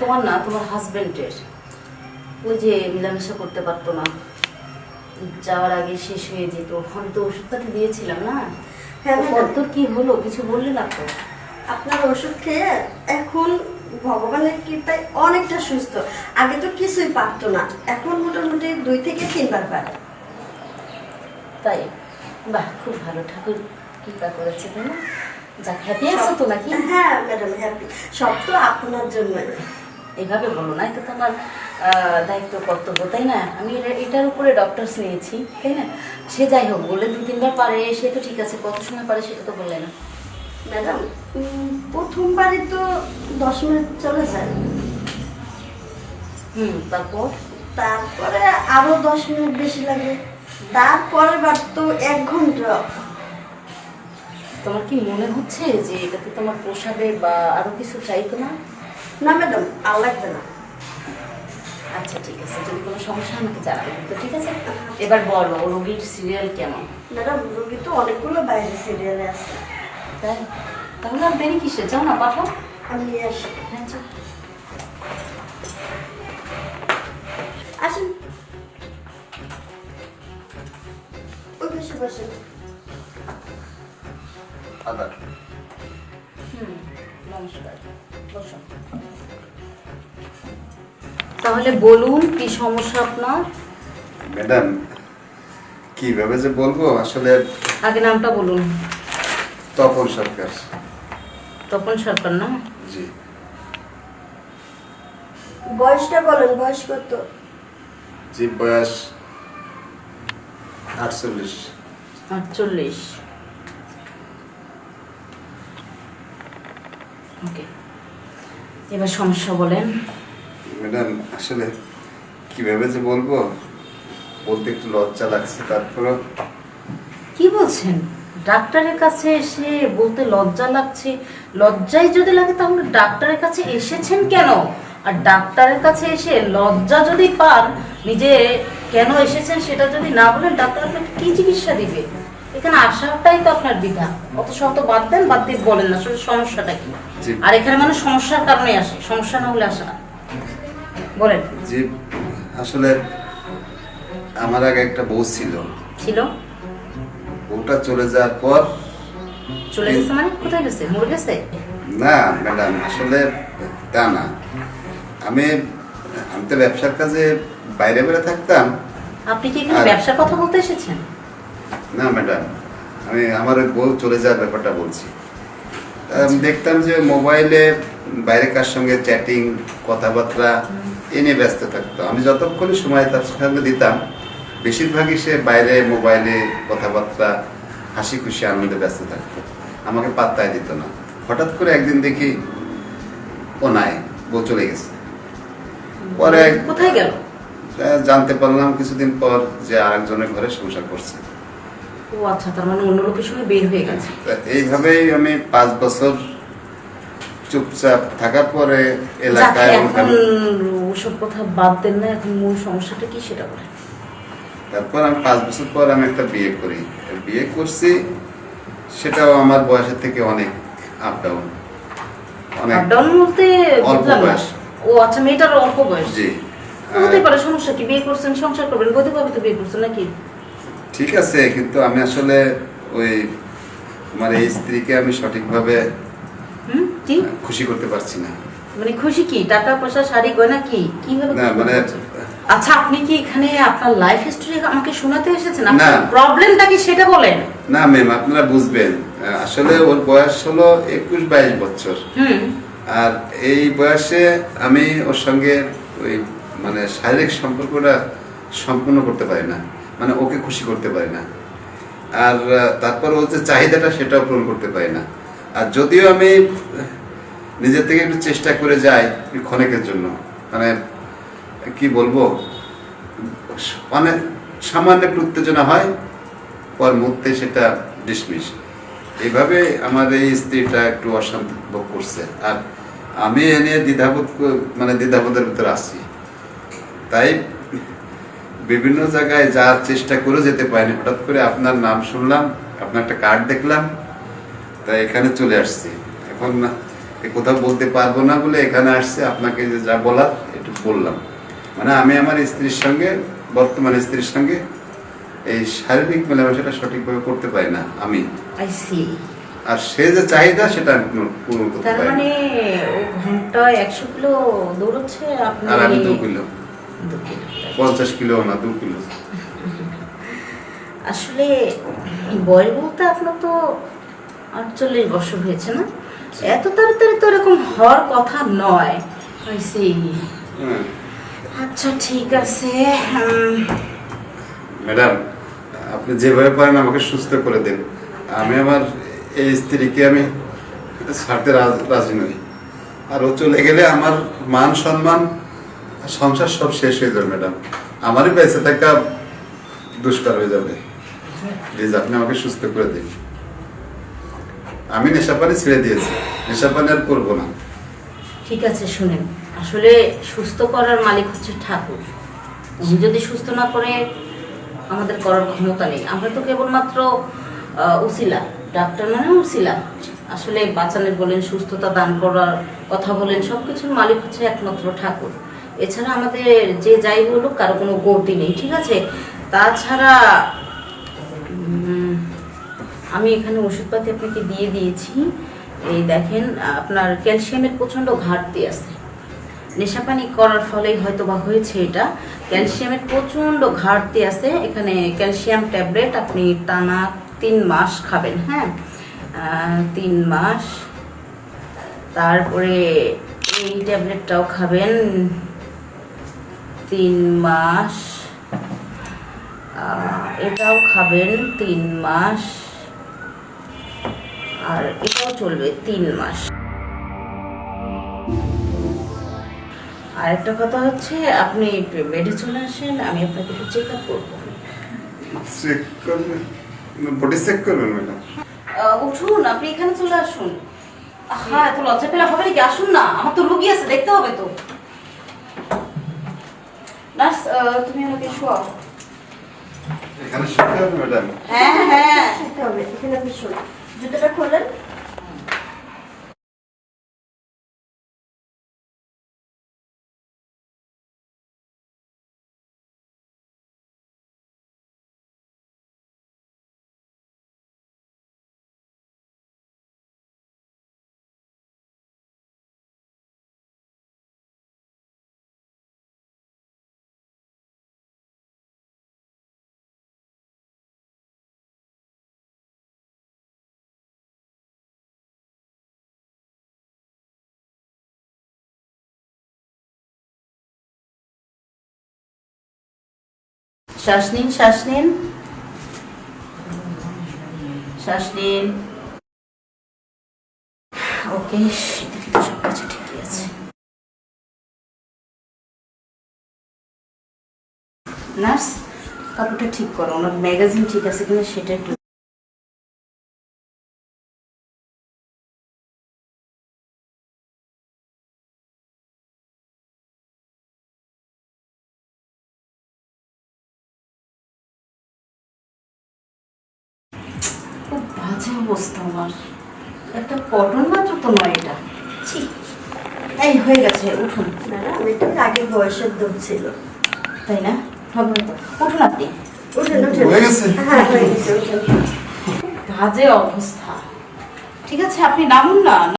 তোমার না তোমার হাজবেন্ডের ওই যে মিলামেশা করতে পারতো না। যাওয়ার আগে শেষ হয়ে যেত। আমি তো ওষুধটাকে দিয়েছিলাম না। হ্যাঁ, কত কি হলো? কিছু বললে না তো? আপনার ওষুধ খেয়ে এখন ভগবানের কৃপায় অনেকটা সুস্থ। আগে তো কিছুই পারতো না। এখন মোটামুটি দুই থেকে তিনবার পারে। তাই? বাহ খুব ভালো। ঠাকুর কৃপা করেছে তাই না? যাক হ্যাপি আছো তো নাকি? হ্যাঁ ম্যাডাম হ্যাপি সব তো আপনার জন্য এইভাবে বলো না এটা তো আমার দায়িত্ব কর্তব্য তাই না? আমি এটা- এটার উপরে ডক্টরস নিয়েছি তাই না? সে যাই হোক বলে দু তিনবার পারে সে তো ঠিক আছে কত সময় পারে সেটা তো বললে না। ম্যাডাম উম, প্রথমবারই তো দশ মিনিট চলে যায়। হুম তারপর? তারপরে আরও দশ মিনিট বেশি লাগে। তারপরের বার তো এক ঘণ্টা। তোমার কি মনে হচ্ছে যে এটাতে তোমার পোষাবে বা আরও কিছু চাইতো না? না ম্যাডাম আর লাগবে না। আচ্ছা ঠিক আছে যদি কোনো সমস্যা আমাকে জানাবে তো ঠিক আছে এবার বলো রোগীর সিরিয়াল কেমন? ম্যাডাম রোগী তো অনেকগুলো বাইরে সিরিয়ালে আছে। তাই? তাহলে আর দেরি কিসে যাও না পাঠাও। আমি নিয়ে আসি। হ্যাঁ। আসেন। ওই আদার হুম। নমস্কার তাহলে বলুন কি সমস্যা আপনার? ম্যাডাম কীভাবে যে বলব? আসলে আগে নামটা বলুন। তপন সরকার। তপন সরকার না? জি। বয়সটা বলেন বয়স কত? জি বয়স আটচল্লিশ। আটচল্লিশ। ওকে এবার সমস্যা বলেন। ম্যাডাম আসলে কীভাবে যে বলব? বলতে একটু লজ্জা লাগছে তারপরে কি বলছেন? ডাক্তারের কাছে এসে বলতে লজ্জা লাগছে। লজ্জাই যদি লাগে তাহলে ডাক্তারের কাছে এসেছেন কেন? আর ডাক্তারের কাছে এসে লজ্জা যদি পান নিজে কেন এসেছেন সেটা যদি না বলেন ডাক্তার আপনাকে কি চিকিৎসা দিবে? এখানে আসাটাই তো আপনার বিধা। অত শত বাদ দেন বাদ দিয়ে বলেন না আসলে সমস্যাটা কি। আর এখানে মানুষ সমস্যার কারণে আসে সমস্যা না হলে আসে না। বলেন। যে আসলে আমার আগে একটা বউ ছিল। ছিল? বউটা চলে যাওয়ার পর চলে গেছে মানে? কোথায় গেছে? মরে গেছে? না ম্যাডাম আসলে তা না। আমি আমি তো ব্যবসার কাজে বাইরে বেড়ে থাকতাম। আপনি কি এখানে ব্যবসার কথা বলতে এসেছেন? না ম্যাডাম আমি আমার ওই বউ চলে যাওয়ার ব্যাপারটা বলছি। আমি দেখতাম যে মোবাইলে বাইরে কার সঙ্গে চ্যাটিং কথাবার্তা এ নিয়ে ব্যস্ত থাকতো। আমি যতক্ষণ সময় তার সঙ্গে দিতাম বেশিরভাগই সে বাইরে মোবাইলে কথাবার্তা হাসি খুশি আনন্দে ব্যস্ত থাকতো। আমাকে পাত্তায় দিত না। হঠাৎ করে একদিন দেখি ও নাই বউ চলে গেছে। পরে কোথায় গেল? জানতে পারলাম কিছুদিন পর যে আরেকজনের ঘরে সংসার করছে। ও আচ্ছা তার মানে অন্য লোকের সঙ্গে বের হয়ে গেছে। এইভাবেই আমি পাঁচ বছর চুপচাপ থাকার পরে এলাকায় এখন ওসব কথা বাদ দেন না এখন মূল সমস্যাটা কি সেটা বলেন। তারপর আমি পাঁচ বছর পর আমি একটা বিয়ে করি। বিয়ে করছি সেটাও আমার বয়সের থেকে অনেক আপ ডাউন অনেক আপডাউন বলতে অল্প বয়স। ও আচ্ছা মেয়েটার অল্প বয়স। জি। হতে পারে সমস্যা কি? বিয়ে করছেন সংসার করবেন কবে তো বিয়ে করছেন নাকি? ঠিক আছে কিন্তু আমি আসলে ওই আমার এই স্ত্রীকে আমি সঠিকভাবে হুম কি? খুশি করতে পারছি না। মানে খুশি কি? টাকা পয়সা শাড়ি গয়না কি? কীভাবে না মানে আচ্ছা আপনি কি এখানে আপনার লাইফ হিস্টরি আমাকে শোনাতে এসেছেন? না। আপনার প্রবলেমটা কি সেটা বলেন। না ম্যাম আপনারা বুঝবেন। আসলে ওর বয়স হলো একুশ বাইশ বছর। হুম। আর এই বয়সে আমি ওর সঙ্গে ওই মানে শারীরিক সম্পর্কটা সম্পূর্ণ করতে পারি না। মানে ওকে খুশি করতে পারি না। আর তারপর ওর যে চাহিদাটা সেটাও পূরণ করতে পারি না। আর যদিও আমি নিজের থেকে একটু চেষ্টা করে যাই ক্ষণেকের জন্য মানে কি বলব মানে সামান্য একটু উত্তেজনা হয়, পর মুহূর্তে সেটা ডিসমিস এইভাবে আমার এই স্ত্রীটা একটু অশান্তি ভোগ করছে। আর আমি এ নিয়ে দ্বিধাবোধ মানে দ্বিধাবোধের ভিতরে আসছি তাই বিভিন্ন জায়গায় যাওয়ার চেষ্টা করে যেতে পারিনি। হঠাৎ করে আপনার নাম শুনলাম আপনার একটা কার্ড দেখলাম তাই এখানে চলে আসছি। এখন কোথাও বলতে পারব না বলে এখানে আসছে আপনাকে যে যা বলার একটু বললাম। মানে আমি আমার স্ত্রীর সঙ্গে বর্তমান স্ত্রীর সঙ্গে এই শারীরিক মেলামেশাটা সঠিকভাবে করতে পারি না আমি। আর সে যে চাহিদা সেটা আমি পূরণ- করতে তার পারি মানে না ও ঘন্টায় একশো কিলো দৌড়চ্ছে আপনি আর আমি দু কিলো। পঞ্চাশ কিলো না দু কিলো? আসলে বয়স বলতে আপনার তো আটচল্লিশ বছর হয়েছে না? এত তাড়াতাড়ি তো এরকম হওয়ার কথা নয়। see. হ্যাঁ। আচ্ছা ঠিক আছে। ম্যাডাম আপনি যেভাবে পারেন আমাকে সুস্থ করে দিন। আমি আমার এই স্ত্রীকে আমি ছাড়তে রাজি নই। আর ও চলে গেলে আমার মান সম্মান সংসার সব শেষ হয়ে যাবে, ম্যাডাম। আমারই বেঁচে থাকা দুষ্কার হয়ে যাবে। প্লিজ, আপনি আমাকে সুস্থ করে দিন। আমি নেশাপানি ছেড়ে দিয়েছি। নেশাপানি আর করব না। ঠিক আছে, শুনেন। আসলে সুস্থ করার মালিক হচ্ছে ঠাকুর। উনি যদি সুস্থ না করে, আমাদের করার ক্ষমতা নেই। আমরা তো কেবলমাত্র উসিলা। ডাক্তার মানে উসিলা। আসলে বাঁচানের বলেন, সুস্থতা দান করার কথা বলেন সব কিছুর মালিক হচ্ছে একমাত্র ঠাকুর। এছাড়া আমাদের যে যাই বলুক, কারও কোনো গতি নেই, ঠিক আছে? তাছাড়া আমি এখানে ওষুধপাতি আপনাকে দিয়ে দিয়েছি। এই দেখেন, আপনার ক্যালসিয়ামের প্রচণ্ড ঘাটতি আছে। নেশাপানি করার ফলেই হয়তো বা হয়েছে এটা। ক্যালসিয়ামের প্রচণ্ড ঘাটতি আছে। এখানে ক্যালসিয়াম ট্যাবলেট আপনি টানা তিন মাস খাবেন হ্যাঁ? তিন মাস। তারপরে এই ট্যাবলেটটাও খাবেন। তিন মাস। এটাও খাবেন তিন মাস। আর এটাও চলবে তিন মাস। আর একটা কথা হচ্ছে আপনি বেডে চলে আসেন আমি আপনাকে একটু চেক আপ করব। চেক করবেন বডি চেক করবেন ম্যাডাম? আহ, উঠুন আপনি এখানে চলে আসুন। হ্যাঁ এত লজ্জা পেলে হবে নাকি? আসুন না আমার তো রুগী আছে দেখতে হবে তো। নার্স আহ, তুমি আমাকে শোয়াও। এখানে শুতে হবে ম্যাডাম? হ্যাঁ হ্যাঁ। শিখতে হবে এখানে আপনি শোন। জুতোটা খোলেন। শ্বাস নিন শ্বাস নিন। শ্বাস নিন। ওকে সব কিছু ঠিকই আছে। নার্স, কাপড়টা ঠিক করো, ওনার ম্যাগাজিন ঠিক আছে কিনা সেটা একটু বাজে অবস্থা আমার। একটা কটন মাত্র তো নয় এটা। এই হয়ে গেছে উঠুন। দাদা ওইটা আগে বয়সের দুধ ছিল। তাই না? হবে উঠুন আপনি। উঠুন উঠুন। হয়ে গেছে? উঠেন। বাজে অবস্থা। ঠিক আছে আপনি নামুন না।